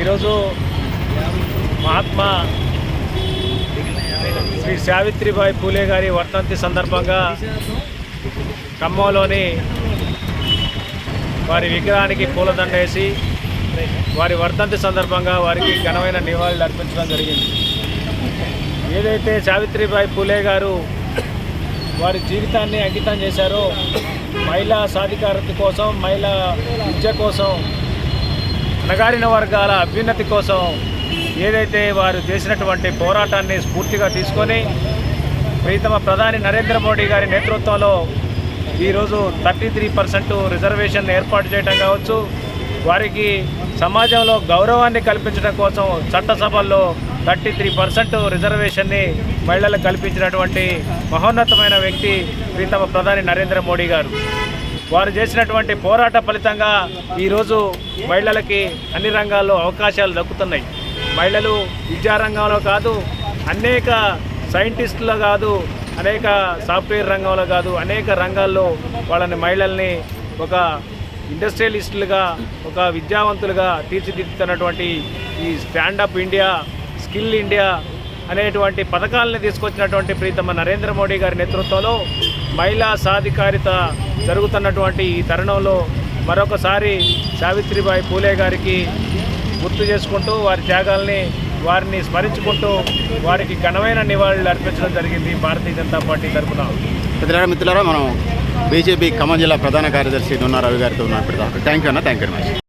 ఈరోజు మహాత్మా శ్రీ సావిత్రిబాయి పూలే గారి వర్ధంతి సందర్భంగా ఖమ్మంలోని వారి విగ్రహానికి పూలదండ వేసి వారి వర్ధంతి సందర్భంగా వారికి ఘనమైన నివాళులు అర్పించడం జరిగింది. ఏదైతే సావిత్రిబాయి పూలే గారు వారి జీవితాన్ని అంకితం చేశారో మహిళా సాధికారత కోసం మహిళా విద్య కోసం అణగారిన వర్గాల అభ్యున్నతి కోసం ఏదైతే వారు చేసినటువంటి పోరాటాన్ని స్ఫూర్తిగా తీసుకొని ప్రీతమ ప్రధాని నరేంద్ర మోడీ గారి నేతృత్వంలో ఈరోజు థర్టీ త్రీ పర్సెంట్ రిజర్వేషన్ ఏర్పాటు చేయడం కావచ్చు. వారికి సమాజంలో గౌరవాన్ని కల్పించడం కోసం చట్టసభల్లో థర్టీ త్రీ పర్సెంట్ రిజర్వేషన్ని మహిళలకు కల్పించినటువంటి మహోన్నతమైన వ్యక్తి ప్రీతమ ప్రధాని నరేంద్ర మోడీ గారు. వారు చేసినటువంటి పోరాట ఫలితంగా ఈరోజు మహిళలకి అన్ని రంగాల్లో అవకాశాలు దక్కుతున్నాయి. మహిళలు విద్యారంగంలో కాదు అనేక సైంటిస్టులో కాదు అనేక సాఫ్ట్వేర్ రంగంలో కాదు అనేక రంగాల్లో వాళ్ళని మహిళల్ని ఒక ఇండస్ట్రియలిస్టులుగా ఒక విద్యావంతులుగా తీర్చిదిద్దుతున్నటువంటి ఈ స్టాండప్ ఇండియా స్కిల్ ఇండియా అనేటువంటి పథకాలను తీసుకొచ్చినటువంటి ప్రీతమ నరేంద్ర మోడీ గారి నేతృత్వంలో మహిళా సాధికారిత జరుగుతున్నటువంటి ఈ తరుణంలో మరొకసారి సావిత్రిబాయి పూలే గారికి గుర్తు చేసుకుంటూ వారి త్యాగాల్ని వారిని స్మరించుకుంటూ వారికి ఘనమైన నివాళులు అర్పించడం జరిగింది భారతీయ జనతా పార్టీ తరఫున. మిత్రులారా మిత్రులారా మనం బీజేపీ ఖమ్మం జిల్లా ప్రధాన కార్యదర్శి నున్న రవి గారితో ఉన్నాం థ్యాంక్ యూ అన్న థ్యాంక్ యూ వెరీ మచ్